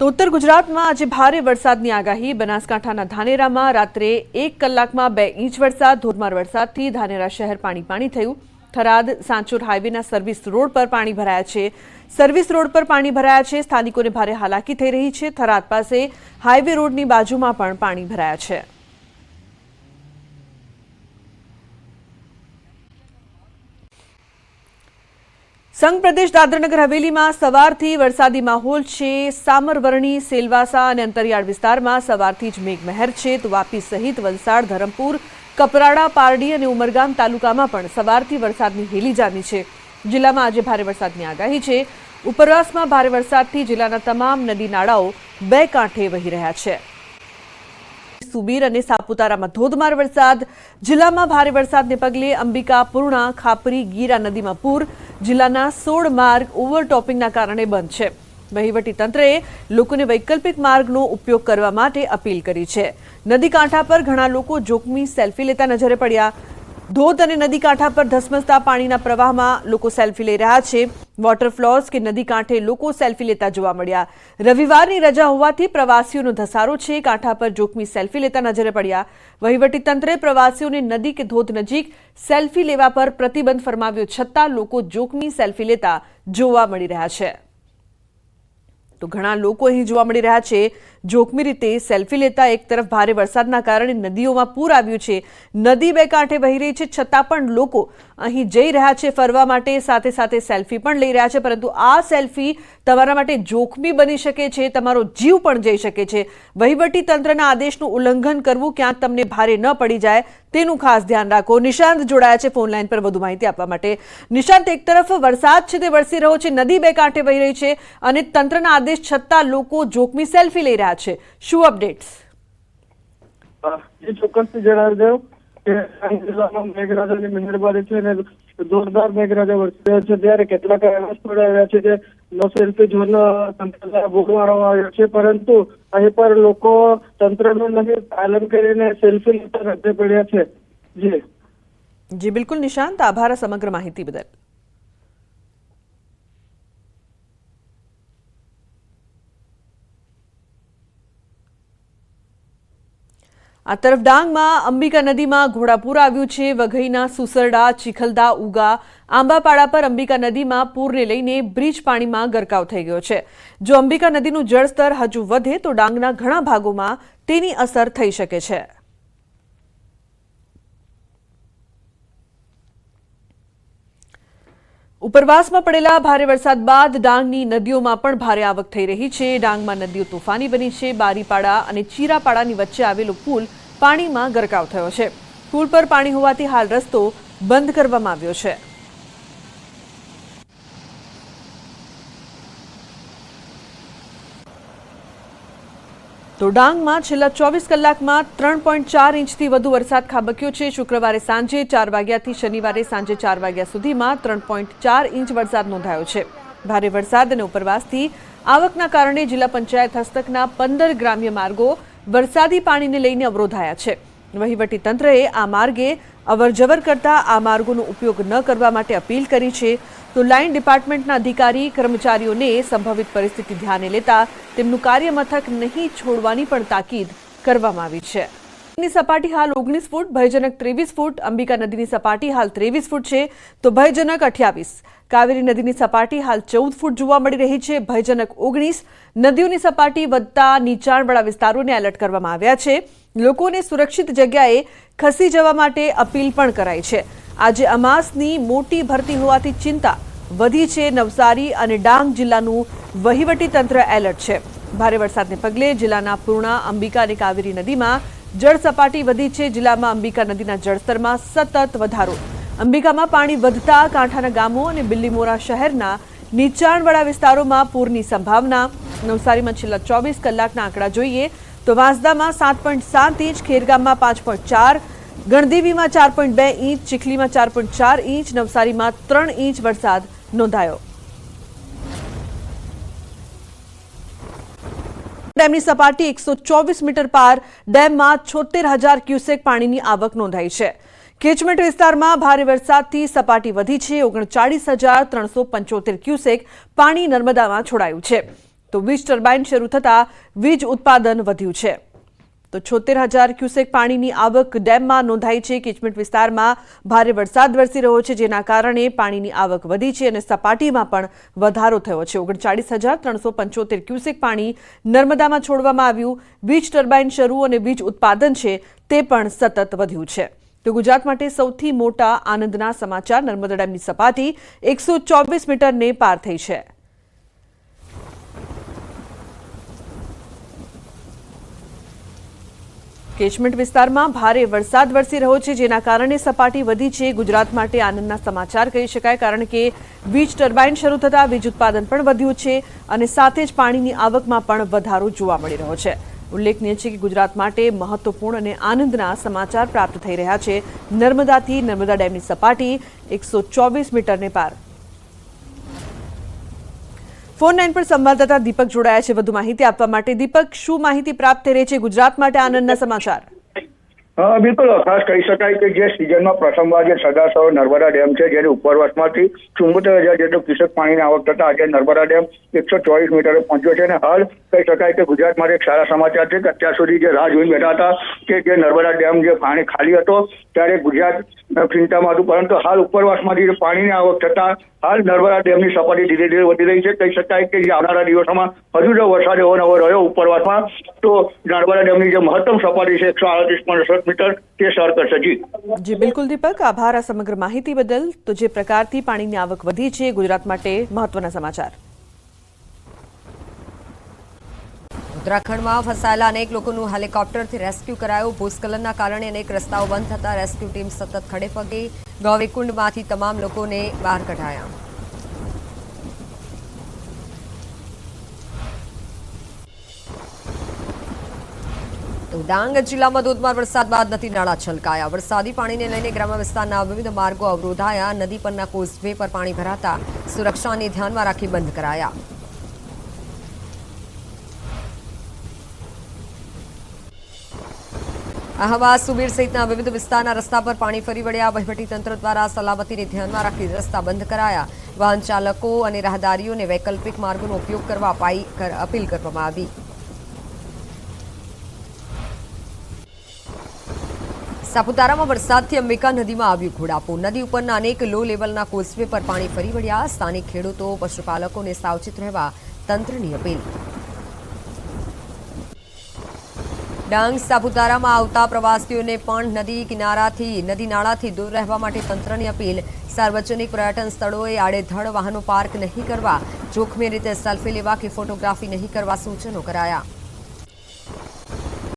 તો ઉત્તર ગુજરાતમાં આજે ભારે વરસાદની આગાહી. બનાસકાંઠાના ધાનેરામાં રાત્રે એક કલાકમાં બે ઇંચ વરસાદ, ધોધમાર વરસાદથી ધાનેરા શહેર પાણી પાણી થયું. થરાદ, સાંચોર હાઈવેના સર્વિસ રોડ પર પાણી ભરાયા છે. સર્વિસ રોડ પર પાણી ભરાયા છે. સ્થાનિકોને ભારે હાલાકી થઈ રહી છે. થરાદ પાસે હાઈવે રોડની બાજુમાં પણ પાણી ભરાયા છે. સંઘ પ્રદેશ દાદરાનગર હવેલીમાં સવારથી વરસાદી માહોલ છે. સામરવરણી, સેલવાસા અને અંતરિયાળ વિસ્તારમાં સવારથી જ મેઘમહેર છે. તો વાપી સહિત વલસાડ, ધરમપુર, કપરાડા, પારડી અને ઉમરગામ તાલુકામાં પણ સવારથી વરસાદની હેલી જામી છે. જિલ્લામાં આજે ભારે વરસાદની આગાહી છે. ઉપરવાસમાં ભારે વરસાદથી જિલ્લાના તમામ નદી નાળાઓ બે કાંઠે વહી રહ્યા છે. સુબીર અને સાપુતારામાં ધોધમાર વરસાદ. જિલ્લામાં ભારે વરસાદને પગલે અંબિકા, પૂર્ણા, ખાપરી, ગીરા નદીમાં પૂર. જિલ્લાના સોળ માર્ગ ઓવરટોપિંગના કારણે બંધ છે. વહીવટી તંત્રએ લોકોને વૈકલ્પિક માર્ગનો ઉપયોગ કરવા માટે અપીલ કરી છે. નદી કાંઠા પર ઘણા લોકો જોખમી સેલ્ફી લેતા નજરે પડ્યા. ધોધ અને નદી કાંઠા પર ધસમસતા પાણીના પ્રવાહમાં લોકો સેલ્ફી લઈ રહ્યા છે. વોટર ફ્લોર્સ કે નદી કાંઠે લોકો સેલ્ફી લેતા જોવા મળ્યા. રવિવારની રજા હોવાથી પ્રવાસીઓનો ધસારો છે. કાંઠા પર જોખમી સેલ્ફી લેતા નજરે પડ્યા. વહીવટી તંત્રે પ્રવાસીઓને નદી કે ધોધ નજીક સેલ્ફી લેવા પર પ્રતિબંધ ફરમાવ્યો છતાં લોકો જોખમી સેલ્ફી લેતા જોવા મળી રહ્યા છે. તો ઘણા લોકો અહીં જોવા મળી રહ્યા છે. જોખમી રીતે સેલ્ફી લેતા એક તરફ ભારે વરસાદના કારણે નદીઓમાં પૂર આવ્યું છે. નદી બે કાંઠે વહી રહી છે, છતાં પણ લોકો અહીં જઈ રહ્યા છે ફરવા માટે, સાથે સાથે સેલ્ફી પણ લઈ રહ્યા છે. પરંતુ આ સેલ્ફી તમારા માટે જોખમી બની શકે છે, તમારો જીવ પણ જઈ શકે છે. વહીવટી તંત્રના આદેશનું ઉલ્લંઘન કરવું ક્યાંક તમને ભારે ન પડી જાય, તેનું ખાસ ધ્યાન રાખો. નિશાંત જોડાયા છે ફોન લાઈન પર વધુ માહિતી આપવા માટે. નિશાંત, એક તરફ વરસાદ છે, તે વરસી રહ્યો છે, નદી બે કાંઠે વહી રહી છે અને તંત્રના આદેશ છતાં લોકો જોખમી સેલ્ફી લઈ રહ્યા છે. શું અપડેટ્સ એ ચોક્કસથી જણાવી દઉં કે જિલ્લામાં મેઘરાજાની મહેરબાની છે અને જોરદાર મેઘરાજા વરસી રહ્યા છે. ત્યારે કેટલાક એવા સ્થળો આવ્યા છે જે નો સેલ્ફી ઝોન તંત્ર મારવામાં આવ્યો છે. પરંતુ અહીં પર લોકો તંત્રનું નહીં પાલન કરીને સેલ્ફી લેતા રજે પડ્યા છે. જી. જી બિલકુલ નિશાંત. આભાર સમગ્ર માહિતી બદલ. આ તરફ ડાંગમાં અંબિકા નદીમાં ઘોડાપૂર આવ્યું છે. વઘઈના સુસરડા, ચીખલદા, ઉગા, આંબાપાડા પર અંબિકા નદીમાં પૂરને લઈને બ્રિજ પાણીમાં ગરકાવ થઈ ગયો છે. જો અંબિકા નદીનું જળસ્તર હજુ વધે તો ડાંગના ઘણા ભાગોમાં તેની અસર થઈ શકે છે. ઉપરવાસમાં પડેલા ભારે વરસાદ બાદ ડાંગની નદીઓમાં પણ ભારે આવક થઈ રહી છે. ડાંગમાં નદીઓ તોફાની બની છે. બારીપાડા અને ચીરાપાડાની વચ્ચે આવેલો પુલ પાણીમાં ગરકાવ થયો છે. પુલ પર પાણી હોવાથી હાલ રસ્તો બંધ કરવામાં આવ્યો છે. તો ડાંગમાં છેલ્લા ચોવીસ કલાકમાં ત્રણ પોઈન્ટ ચાર ઇંચથી વધુ વરસાદ ખાબક્યો છે. શુક્રવારે સાંજે ચાર વાગ્યાથી શનિવારે સાંજે ચાર વાગ્યા સુધીમાં ત્રણ પોઈન્ટ ચાર ઇંચ વરસાદ નોંધાયો છે. ભારે વરસાદ અને ઉપરવાસથી આવકના કારણે જિલ્લા પંચાયત હસ્તકના પંદર ગ્રામ્ય માર્ગો વરસાદી પાણીને લઈને અવરોધાયા છે. વહીવટી તંત્રએ આ માર્ગે અવરજવર કરતા આ માર્ગોનો ઉપયોગ ન કરવા માટે અપીલ કરી છે. તો લાઇન ડિપાર્ટમેન્ટના અધિકારી, કર્મચારીઓને સંભવિત પરિસ્થિતિ ધ્યાને લેતા તેમનું કાર્યમથક નહીં છોડવાની પણ તાકીદ કરવામાં આવી છે. નદીની સપાટી હાલ ઓગણીસ ફૂટ, ભયજનક ત્રેવીસ ફૂટ, અંબિકા નદીની સપાટી હાલ ત્રેવીસ ફૂટ છે, તો ભયજનક અઠ્યાવીસ. કાવેરી નદીની સપાટી હાલ ચૌદ ફૂટ જોવા મળી રહી છે, ભયજનક ઓગણીસ. નદીઓની સપાટી વધતા નીચાણવાળા વિસ્તારોને એલર્ટ કરવામાં આવ્યા છે. લોકોને સુરક્ષિત જગ્યાએ ખસી જવા માટે અપીલ પણ કરાઈ છે. આજે અમાસની મોટી ભરતી હોવાથી ચિંતા વધી છે, નવસારી અને ડાંગ જિલ્લાનું વહીવટી તંત્ર એલર્ટ છે. ભારે વરસાદને પગલે જિલ્લાના પૂર્ણા, અંબિકા અને કાવેરી નદીમાં જળ સપાટી વધી છે. જિલ્લામાં અંબિકા નદીના જળસ્તરમાં સતત વધારો. અંબિકામાં પાણી વધતા કાંઠાના ગામો અને બિલ્લીમોરા શહેરના નીચાણવાળા વિસ્તારોમાં પૂરની સંભાવના. નવસારીમાં છેલ્લા ચોવીસ કલાકના આંકડા જોઈએ તો વાંસદામાં સાત પોઈન્ટ સાત ઇંચ, ખેરગામમાં પાંચ પોઈન્ટ ચાર, ગણદેવીમાં ચાર પોઈન્ટ બે ઇંચ, ચીખલીમાં ચાર પોઈન્ટ ચાર ઇંચ, નવસારીમાં ત્રણ ઇંચ વરસાદ નોંધાયો. ડેમની સપાટી એકસો ચોવીસ મીટર પાર ડેમમાં છોતેર હજાર ક્યુસેક પાણીની આવક નોંધાઈ છે. કેચમેન્ટ વિસ્તારમાં ભારે વરસાદથી સપાટી વધી છે. ઓગણચાળીસ હજાર ત્રણસો પંચોતેર ક્યુસેક પાણી નર્મદામાં છોડાયું છે. તો વીજ ટર્બાઇન શરૂ થતાં વીજ ઉત્પાદન વધ્યું છે. તો છોતેર હજાર ક્યુસેક પાણીની આવક ડેમમાં નોંધાઈ છે. કિચમેટ વિસ્તારમાં ભારે વરસાદ વરસી રહ્યો છે, જેના કારણે પાણીની આવક વધી છે અને સપાટીમાં પણ વધારો થયો છે. ઓગણચાળીસ હજાર ત્રણસો પંચોતેર ક્યુસેક પાણી નર્મદામાં છોડવામાં આવ્યું. વીજ ટર્બાઇન શરૂ અને વીજ ઉત્પાદન છે તે પણ સતત વધ્યું છે. તો ગુજરાત માટે સૌથી મોટા આનંદના સમાચાર, નર્મદા ડેમની સપાટી એકસો ચોવીસ મીટરને પાર થઈ છે. કેચમેન્ટ વિસ્તારમાં ભારે વરસાદ વરસી રહ્યો છે, જેના કારણે સપાટી વધી છે. ગુજરાત માટે આનંદના સમાચાર કહી શકાય, કારણ કે વીજ ટર્બાઇન શરૂ થતાં વીજ ઉત્પાદન પણ વધ્યું છે અને સાથે જ પાણીની આવકમાં પણ વધારો જોવા મળી રહ્યો છે. ઉલ્લેખનીય છે કે ગુજરાત માટે મહત્વપૂર્ણ અને આનંદના સમાચાર પ્રાપ્ત થઈ રહ્યા છે. નર્મદાથી નર્મદા ડેમની સપાટી એકસો ચોવીસ મીટરને પાર ફોન લાઈન પર સંવાદદાતા દીપક જોડાયા છે. વધુ માહિતી આપવા માટે દીપક, શું માહિતી પ્રાપ્ત થઈ રહી છે ગુજરાત માટે આનંદના સમાચાર? બિલકુલ. ખાસ કહી શકાય કે જે સિઝનમાં પ્રથમવાર જે સરદાર નર્મદા ડેમ છે, જેની ઉપરવાસમાંથી ચુમ્મોતેર હજાર જેટલું ક્યુસેક પાણીની આવક થતા આજે નર્મદા ડેમ એકસો ચોવીસ મીટરે પહોંચ્યો છે અને હાલ કહી શકાય કે ગુજરાત માટે એક સારા સમાચાર છે કે અત્યાર સુધી જે રાહ જોઈને બેઠા હતા કે જે નર્મદા ડેમ જે પાણી ખાલી હતો, ત્યારે ગુજરાત ચિંતામાં હતું, પરંતુ હાલ ઉપરવાસમાંથી પાણીની આવક થતા હાલ નર્મદા ડેમની સપાટી ધીરે ધીરે વધી રહી છે. કહી શકાય કે જે આવનારા દિવસોમાં હજુ જો વરસાદ એવો નવો રહ્યો ઉપરવાસમાં તો નર્મદા ડેમની જે મહત્તમ સપાટી છે એકસો આડત્રીસ પોઈન્ટ મીટર તે સર કરશે. જી. જી બિલકુલ દીપક. આભાર આ સમગ્ર માહિતી બદલ. તો જે પ્રકારથી પાણીની આવક વધી છે ગુજરાત માટે મહત્વના સમાચાર. ઉત્તરાખંડમાં ફસાયેલા અનેક લોકોનું હેલિકોપ્ટરથી રેસ્ક્યુ કરાયું. ભૂસ્ખલનના કારણે અનેક રસ્તાઓ બંધ થતા રેસ્ક્યુ ટીમ સતત ખડે પગે ગૌરીકુંડમાંથી તમામ લોકોને બહાર કઢાયા. ડાંગ જિલ્લામાં ધોધમાર વરસાદ બાદ નદી નાળા છલકાયા. વરસાદી પાણીને લઈને ગ્રામ્ય વિસ્તારના વિવિધ માર્ગો અવરોધાયા. નદી પરના કોઝવે પર પાણી ભરાતા સુરક્ષાને ધ્યાનમાં રાખી બંધ કરાયા. અહવાજ સુબીર સહિતના વિવિધ વિસ્તારના રસ્તા પર પાણી ફરી વળ્યા. વહીવટીતંત્ર દ્વારા સલામતીને ધ્યાનમાં રાખી રસ્તા બંધ કરાયા. વાહન ચાલકો અને રાહદારીઓને વૈકલ્પિક માર્ગોનો ઉપયોગ કરવા અપાઈ અપીલ કરવામાં આવી. સાપુતારામાં વરસાદથી અંબિકા નદીમાં આવ્યું ઘોડાપુર. નદી ઉપરના અનેક લો લેવલના કોઝવે પર પાણી ફરી વળ્યા. સ્થાનિક ખેડૂતો, પશુપાલકોને સાવચેત રહેવા તંત્રની અપીલ. ડાંગ સાપુતારામાં આવતા પ્રવાસીઓને પણ નદી કિનારાથી, નદી નાળાથી દૂર રહેવા માટે તંત્રની અપીલ. સાર્વજનિક પર્યટન સ્થળોએ આડેધડ વાહનો પાર્ક નહીં કરવા, જોખમી રીતે સેલ્ફી લેવા કે ફોટોગ્રાફી નહીં કરવા સૂચનો કરાયા.